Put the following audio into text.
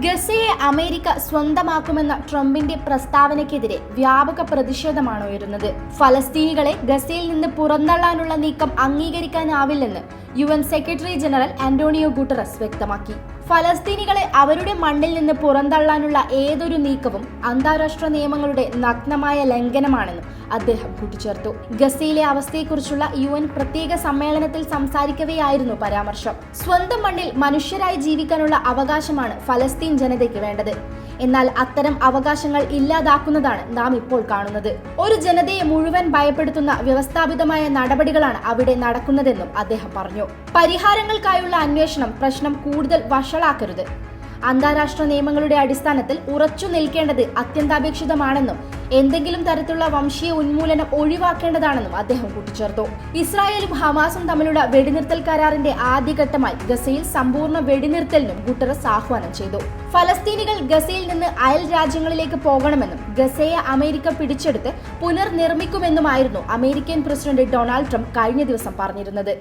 ഗസയെ America സ്വന്തമാക്കുമെന്ന ട്രംപിന്റെ പ്രസ്താവനയ്ക്കെതിരെ വ്യാപക പ്രതിഷേധമാണ് ഉയരുന്നത്. ഫലസ്തീനികളെ ഗസയിൽ നിന്ന് പുറന്തള്ളാനുള്ള നീക്കം അംഗീകരിക്കാനാവില്ലെന്ന് U secretary general Antonio Guterres വ്യക്തമാക്കി. ഫലസ്തീനികളെ അവരുടെ മണ്ണിൽ നിന്ന് പുറന്തള്ളാനുള്ള ഏതൊരു നീക്കവും അന്താരാഷ്ട്ര നിയമങ്ങളുടെ നഗ്നമായ ലംഘനമാണെന്നും അദ്ദേഹം കൂട്ടിച്ചേർത്തു. ഗസയിലെ അവസ്ഥയെക്കുറിച്ചുള്ള യു എൻ പ്രത്യേക സമ്മേളനത്തിൽ സംസാരിക്കവെയായിരുന്നു പരാമർശം. സ്വന്തം മണ്ണിൽ മനുഷ്യരായി ജീവിക്കാനുള്ള അവകാശമാണ് ഫലസ്തീൻ ജനതയ്ക്ക് വേണ്ടത്. എന്നാൽ അത്തരം അവകാശങ്ങൾ ഇല്ലാതാക്കുന്നതാണ് നാം ഇപ്പോൾ കാണുന്നത്. ഒരു ജനതയെ മുഴുവൻ ഭയപ്പെടുത്തുന്ന വ്യവസ്ഥാപിതമായ നടപടികളാണ് അവിടെ നടക്കുന്നതെന്നും അദ്ദേഹം പറഞ്ഞു. പരിഹാരങ്ങൾക്കായുള്ള അന്വേഷണം പ്രശ്നം കൂടുതൽ വഷളാക്കരുത്. അന്താരാഷ്ട്ര നിയമങ്ങളുടെ അടിസ്ഥാനത്തിൽ ഉറച്ചു നിൽക്കേണ്ടത് അത്യന്താപേക്ഷിതമാണെന്നും എന്തെങ്കിലും തരത്തിലുള്ള വംശീയ ഉന്മൂലനം ഒഴിവാക്കേണ്ടതാണെന്നും അദ്ദേഹം കൂട്ടിച്ചേർത്തു. ഇസ്രായേലും ഹമാസും തമ്മിലുള്ള വെടിനിർത്തൽ കരാറിന്റെ ആദ്യഘട്ടമായി ഗസയിൽ സമ്പൂർണ വെടിനിർത്തലിനും ഗുട്ടറസ് ആഹ്വാനം ചെയ്തു. ഫലസ്തീനികൾ ഗസയിൽ നിന്ന് അയൽ രാജ്യങ്ങളിലേക്ക് പോകണമെന്നും ഗസയെ അമേരിക്ക പിടിച്ചെടുത്ത് പുനർനിർമ്മിക്കുമെന്നുമായിരുന്നു അമേരിക്കൻ പ്രസിഡന്റ് ഡൊണാൾഡ് ട്രംപ് കഴിഞ്ഞ ദിവസം പറഞ്ഞിരുന്നത്.